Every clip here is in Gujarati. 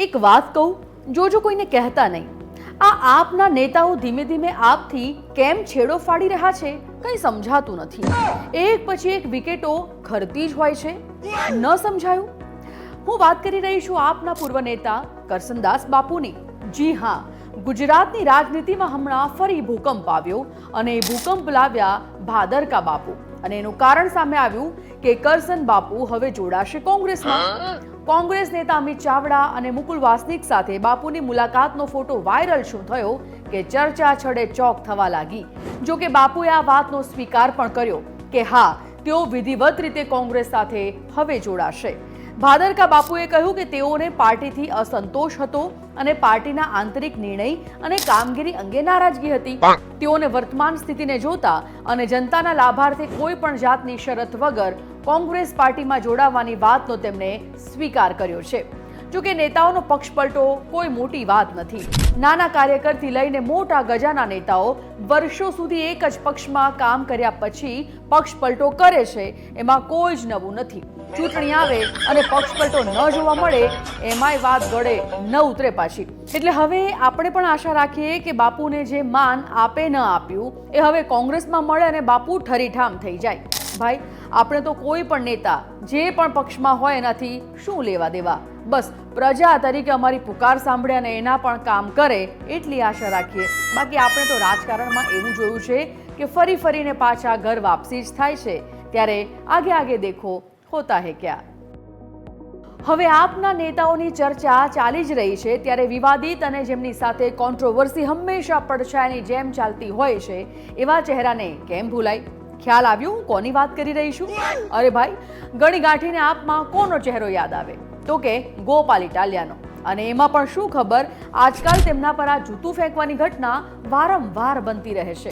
એક વાત કહું જોજો કોઈને કહેતા નહીં. આ આપના નેતાઓ ધીમે ધીમે આપથી કેમ છેડો ફાડી રહ્યા છે, કંઈ સમજાતું નથી. એક પછી એક વિકેટો ખરતી જ હોય છે. ન સમજાયું? હું વાત કરી રહી છું આપના પૂર્વ નેતા કરસનદાસ બાપુની. જી હા, ગુજરાતની રાજનીતિમાં હમણાં ફરી ભૂકંપ આવ્યો અને એ ભૂકંપ લાવ્યા ભાદરકા બાપુ. અને એનું કારણ સામે આવ્યું કે કરસન બાપુ હવે જોડાશે કોંગ્રેસમાં. કોંગ્રેસ નેતા અમિત ચાવડા અને મુકુલ વાસનિક સાથે બાપુની મુલાકાતનો ફોટો વાયરલ શું થયો કે ચર્ચા છડે ચોક થવા લાગી. જો કે બાપુએ આ વાતનો સ્વીકાર પણ કર્યો કે હા તેઓ વિધિવત રીતે કોંગ્રેસ સાથે હવે જોડાશે. ભાદરકા બાપુએ કહ્યું કે તેઓને પાર્ટીથી અસંતોષ હતો અને પાર્ટીના આંતરિક નિર્ણય અને કામગીરી અંગે નારાજગી હતી. તેઓને વર્તમાન સ્થિતિને જોતા અને જનતાના લાભાર્થે કોઈ પણ જાતની શરત વગર કોંગ્રેસ પાર્ટીમાં જોડાવાની વાતનો તેમણે સ્વીકાર કર્યો છે. જો કે નેતાઓનો પક્ષપલટો કોઈ મોટી વાત નથી. નાના કાર્યકરથી લઈને મોટા ગજાના નેતાઓ વર્ષો સુધી એક જ પક્ષમાં કામ કર્યા પછી પક્ષપલટો કરે છે, એમાં કોઈ જ નવું નથી. ચૂંટણી આવે અને પક્ષપલટો ન જોવા મળે, એમાંય વાત ગળે ન ઉતરે પાછી. એટલે હવે આપણે પણ આશા રાખીએ કે બાપુને જે માન આપે ન આપ્યું, એ હવે કોંગ્રેસમાં મળે અને બાપુ ઠરીઠામ થઈ જાય. ભાઈ આપણે તો કોઈ પણ નેતા જે પણ પક્ષમાં હોય એનાથી શું લેવા દેવા? બસ, પ્રજા તરીકે અમારી પુકાર સાંભળે અને એના પણ કામ કરે એટલી આશા રાખીએ. બાકી આપણે તો રાજકારણમાં એવું જોયું છે કે ફરી ફરીને પાછા ઘર વાપસી જ થાય છે. ત્યારે આગે આગે દેખો, હોતા હે ક્યાં? હવે આપના નેતાઓની ચર્ચા ચાલી જ રહી છે. ત્યારે વિવાદિત અને જેમની સાથે કોન્ટ્રોવર્સી હંમેશા પડછાયાની જેમ ચાલતી હોય છે, એવા ચહેરાને કેમ ભૂલાય? ખ્યાલ આવ્યું હું કોની વાત કરી રહી છું? અરે ભાઈ, ગણી ગાંઠીને આપમાં કોનો ચહેરો યાદ આવે? તો કે ગોપાલ ઇટાલિયાનો. અને એમાં પણ શું ખબર? આજકાલ તેમના પર આ જૂતું ફેંકવાની ઘટના વારંવાર બનતી રહે છે.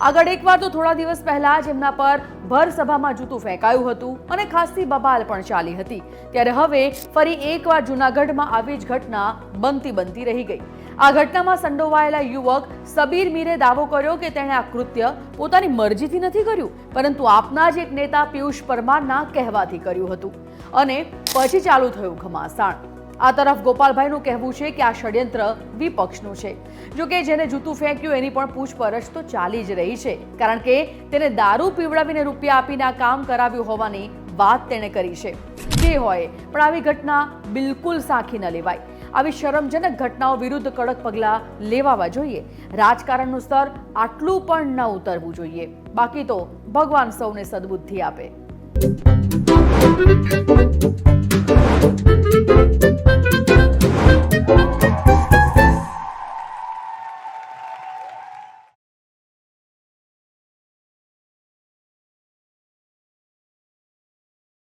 આગળ એકવાર તો થોડા દિવસ પહેલા જ એમના પર ભર સભામાં જૂતું ફેંકાયું હતું અને ખાસી બબાલ પણ ચાલી હતી. ત્યારે હવે ફરી એકવાર જૂનાગઢમાં આવી જ ઘટના બનતી બનતી રહી ગઈ. આ ઘટનામાં સંડોવાયેલા યુવક સબીર મીરે દાવો કર્યો કે તેણે આ કૃત્ય પોતાની મરજીથી નથી કર્યું, પરંતુ આપના જ એક નેતા પિયુષ પરમારના કહેવાથી કર્યું હતું. અને પછી ચાલુ થયું ઘમાસાણ. આ તરફ ગોપાલભાઈનું કહેવું છે કે આ ષડયંત્ર વિપક્ષનું છે. જો કે જેને જૂતું ફેંક્યું એની પણ પૂછપરછ તો ચાલી જ રહી છે, કારણ કે તેને દારૂ પીવડાવીને રૂપિયા આપીને આ કામ કરાવ્યું હોવાની વાત તેણે કરી છે. જે હોય, પણ આવી ઘટના બિલકુલ સાખી ન લેવાય. આવી શરમજનક ઘટનાઓ વિરુદ્ધ કડક પગલાં લેવાવા જોઈએ. રાજકારણનું સ્તર આટલું પણ ન ઉતરવું જોઈએ. બાકી તો ભગવાન સૌને સદબુદ્ધિ આપે.